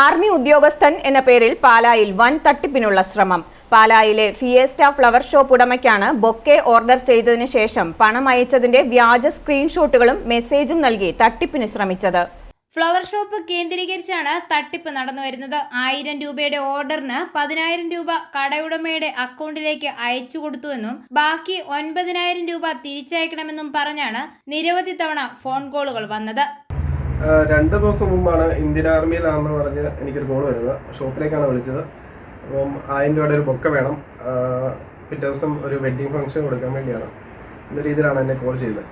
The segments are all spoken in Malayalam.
ആർമി ഉദ്യോഗസ്ഥൻ എന്ന പേരിൽ പാലായിൽ വൻ തട്ടിപ്പിനുള്ള ശ്രമം. പാലായിലെ ഫിയേസ്റ്റ ഫ്ലവർ ഷോപ്പ് ഉടമയ്ക്കാണ് ബൊക്കെ ഓർഡർ ചെയ്തതിനു ശേഷം പണം അയച്ചതിന്റെ വ്യാജ സ്ക്രീൻഷോട്ടുകളും മെസ്സേജും നൽകി തട്ടിപ്പിന് ശ്രമിച്ചത്. ഫ്ലവർ ഷോപ്പ് കേന്ദ്രീകരിച്ചാണ് തട്ടിപ്പ് നടന്നു വരുന്നത്. ആയിരം രൂപയുടെ ഓർഡറിന് പതിനായിരം രൂപ കടയുടമയുടെ അക്കൗണ്ടിലേക്ക് അയച്ചു കൊടുത്തുവെന്നും ബാക്കി ഒൻപതിനായിരം രൂപ തിരിച്ചയക്കണമെന്നും പറഞ്ഞാണ് നിരവധി തവണ ഫോൺ കോളുകൾ വന്നത്. രണ്ട് ദിവസം മുമ്പാണ് ഇന്ത്യൻ ആർമിയിലാണെന്ന് പറഞ്ഞ് എനിക്കൊരു കോൾ വരുന്നത്. ഷോപ്പിലേക്കാണ് വിളിച്ചത്. അപ്പം ആയിരം രൂപയുടെ ഒരു ബൊക്ക വേണം. പിറ്റേ ദിവസം ഒരു വെഡ്ഡിങ് ഫംഗ്ഷൻ കൊടുക്കാൻ വേണ്ടിയാണ്. എന്ന രീതിയിലാണ് എന്നെ കോൾ ചെയ്തത്.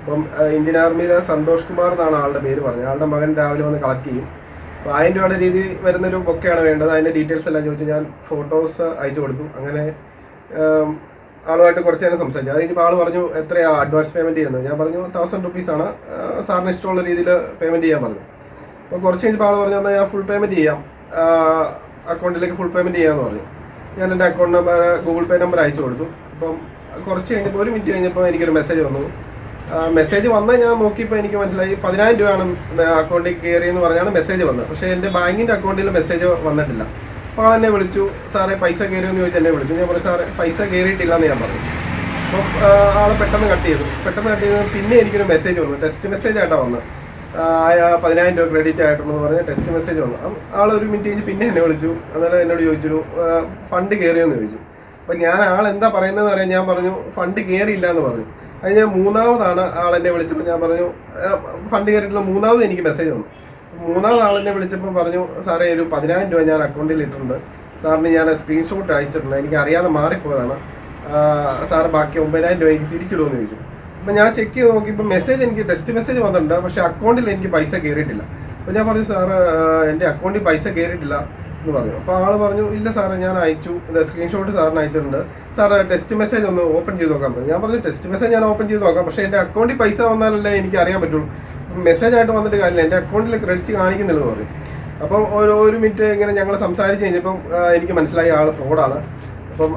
അപ്പം ഇന്ത്യൻ ആർമിയിലെ സന്തോഷ് കുമാർ എന്നാണ് ആളുടെ പേര് പറഞ്ഞത്. ആളുടെ മകൻ രാവിലെ വന്ന് കളക്ട് ചെയ്യും. അപ്പോൾ ആയിരം രൂപയുടെ രീതി വരുന്നൊരു ബൊക്കയാണ് വേണ്ടത്. അതിന്റെ ഡീറ്റെയിൽസ് എല്ലാം ചോദിച്ചു ഞാൻ ഫോട്ടോസ് അയച്ചു കൊടുത്തു. അങ്ങനെ ആളുമായിട്ട് കുറച്ച് നേരം സംസാരിച്ചു. അത് കഴിഞ്ഞപ്പോൾ ആൾ പറഞ്ഞു എത്രയാ അഡ്വാൻസ് പേയ്മെന്റ് ചെയ്യുന്നത്? ഞാൻ പറഞ്ഞു തൗസൻഡ് റുപ്പീസാണ് സാറിന് ഇഷ്ടമുള്ള രീതിയിൽ പേയ്മെന്റ് ചെയ്യാൻ പറഞ്ഞു. അപ്പോൾ കുറച്ച് കഴിഞ്ഞപ്പോൾ ആൾ പറഞ്ഞു എന്നാൽ ഞാൻ ഫുൾ പേയ്മെന്റ് ചെയ്യാം. അക്കൗണ്ടിലേക്ക് ഫുൾ പേയ്മെന്റ് ചെയ്യാമെന്ന് പറഞ്ഞു. ഞാൻ എന്റെ account number Google Pay number അയച്ചു കൊടുത്തു. അപ്പം കുറച്ച് കഴിഞ്ഞപ്പോൾ ഒരു മിനിറ്റ് കഴിഞ്ഞപ്പോൾ എനിക്കൊരു മെസ്സേജ് വന്നു. മെസ്സേജ് വന്നാൽ ഞാൻ നോക്കിയപ്പോൾ എനിക്ക് മനസ്സിലായി പതിനായിരം രൂപയാണ് അക്കൗണ്ടിൽ കയറിയെന്ന് പറഞ്ഞാണ് മെസ്സേജ് വന്നത്. പക്ഷേ എന്റെ ബാങ്കിന്റെ അക്കൗണ്ടിൽ മെസ്സേജ് വന്നിട്ടില്ല. ആൾ എന്നെ വിളിച്ചു സാറേ പൈസ കയറിയെന്ന് ചോദിച്ചു എന്നെ വിളിച്ചു. ഞാൻ പറഞ്ഞു സാറേ പൈസ കയറിയിട്ടില്ല എന്ന് ഞാൻ പറഞ്ഞു. അപ്പോൾ ആൾ പെട്ടെന്ന് കട്ട് ചെയ്തു. പെട്ടെന്ന് കട്ട് ചെയ്ത് പിന്നെ എനിക്കൊരു മെസ്സേജ് വന്നു. ടെസ്റ്റ് മെസ്സേജ് ആയിട്ടാണ് വന്നത് പതിനായിരം രൂപ ക്രെഡിറ്റ് ആയിട്ടുണ്ടെന്ന് പറഞ്ഞ് ടെസ്റ്റ് മെസ്സേജ് വന്നു. ആൾ ഒരു മിനിറ്റ് കഴിഞ്ഞ് പിന്നെ എന്നെ വിളിച്ചു. അന്നേരം എന്നോട് ചോദിച്ചു ഫണ്ട് കയറിയോന്ന് ചോദിച്ചു. അപ്പോൾ ഞാൻ ആൾ എന്താ പറയുന്നതെന്ന് അറിയാൻ ഞാൻ പറഞ്ഞു ഫണ്ട് കയറിയില്ല എന്ന് പറഞ്ഞു. അത് ഞാൻ മൂന്നാമതാണ് ആൾ എന്നെ വിളിച്ചപ്പോൾ ഞാൻ പറഞ്ഞു ഫണ്ട് കയറിയിട്ടുള്ള മൂന്നാമത് എനിക്ക് മെസ്സേജ് വന്നു. മൂന്നാമത് ആളെന്നെ വിളിച്ചപ്പോൾ പറഞ്ഞു സാറേ ഒരു പതിനായിരം രൂപ ഞാൻ അക്കൗണ്ടിൽ ഇട്ടിട്ടുണ്ട്. സാറിന് ഞാൻ സ്ക്രീൻഷോട്ട് അയച്ചിട്ടുണ്ട്. എനിക്ക് അറിയാതെ മാറിപ്പോയതാണ് സാർ ബാക്കി ഒമ്പതിനായിരം രൂപ എനിക്ക് തിരിച്ചിടുമെന്ന് ചോദിച്ചു. അപ്പം ഞാൻ ചെക്ക് ചെയ്ത് നോക്കിയപ്പോൾ മെസ്സേജ് എനിക്ക് ടെസ്റ്റ് മെസ്സേജ് വന്നിട്ടുണ്ട്. പക്ഷേ അക്കൗണ്ടിൽ എനിക്ക് പൈസ കയറിയിട്ടില്ല അപ്പോൾ ഞാൻ പറഞ്ഞു സാറ് എന്റെ അക്കൗണ്ടിൽ പൈസ കയറിയിട്ടില്ല എന്ന് പറഞ്ഞു. അപ്പോൾ ആൾ പറഞ്ഞു ഇല്ല സാറേ ഞാൻ അയച്ചു. സ്ക്രീൻഷോട്ട് സാറിന് അയച്ചിട്ടുണ്ട്. സാർ ടെസ്റ്റ് മെസ്സേജ് ഒന്ന് ഓപ്പൺ ചെയ്ത് നോക്കാൻ പറഞ്ഞു. ഞാൻ പറഞ്ഞു ടെസ്റ്റ് മെസ്സേജ് ഞാൻ ഓപ്പൺ ചെയ്ത് നോക്കാം. പക്ഷേ എന്റെ അക്കൗണ്ടിൽ പൈസ വന്നാലല്ലേ എനിക്ക് അറിയാൻ പറ്റുള്ളൂ. മെസ്സേജ് ആയിട്ട് വന്നിട്ട് കാര്യമില്ല. എന്റെ അക്കൗണ്ടിൽ ക്രെഡിറ്റ് കാണിക്കുന്നില്ല പറഞ്ഞു. അപ്പം ഒരു മിനിറ്റ് ഇങ്ങനെ ഞങ്ങൾ സംസാരിച്ച് കഴിഞ്ഞപ്പം എനിക്ക് മനസ്സിലായി ആൾ ഫ്രോഡാണ് അപ്പം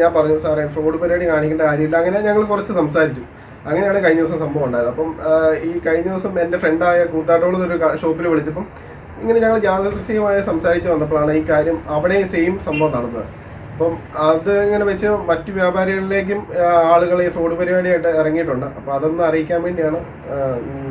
ഞാൻ പറഞ്ഞു സാറേ ഫ്രോഡ് പരിപാടി കാണിക്കേണ്ട കാര്യമില്ല. അങ്ങനെ ഞങ്ങൾ കുറച്ച് സംസാരിച്ചു. അങ്ങനെയാണ് കഴിഞ്ഞ ദിവസം സംഭവം ഉണ്ടായത്. അപ്പം ഈ കഴിഞ്ഞ ദിവസം എന്റെ ഫ്രണ്ടായ കൂത്താട്ടോളം ഒരു ഷോപ്പിൽ വിളിച്ചപ്പം ഇങ്ങനെ ഞങ്ങൾ യാദൃശ്ചികമായി സംസാരിച്ച് വന്നപ്പോഴാണ് ഈ കാര്യം അവിടെ സെയിം സംഭവം നടന്നത്. അപ്പം അത് ഇങ്ങനെ വെച്ച് മറ്റ് വ്യാപാരികളിലേക്കും ആളുകൾ ഈ ഫ്രോഡ് പരിപാടിയായിട്ട് ഇറങ്ങിയിട്ടുണ്ട്. അപ്പോൾ അതൊന്ന് അറിയിക്കാൻ വേണ്ടിയാണ്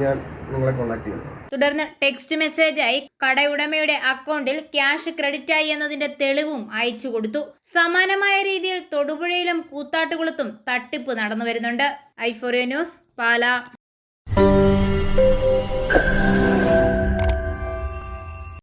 ഞാൻ നിങ്ങളെ കോൺടാക്ട് ചെയ്തത്. തുടർന്ന് ടെക്സ്റ്റ് മെസ്സേജായി കടയുടമയുടെ അക്കൗണ്ടിൽ ക്യാഷ് ക്രെഡിറ്റ് ആയി എന്നതിന്റെ തെളിവും അയച്ചു കൊടുത്തു. സമാനമായ രീതിയിൽ തൊടുപുഴയിലും കൂത്താട്ടുകുളത്തും തട്ടിപ്പ് നടന്നു വരുന്നുണ്ട്. ഐഫോറിയോ ന്യൂസ് പാല.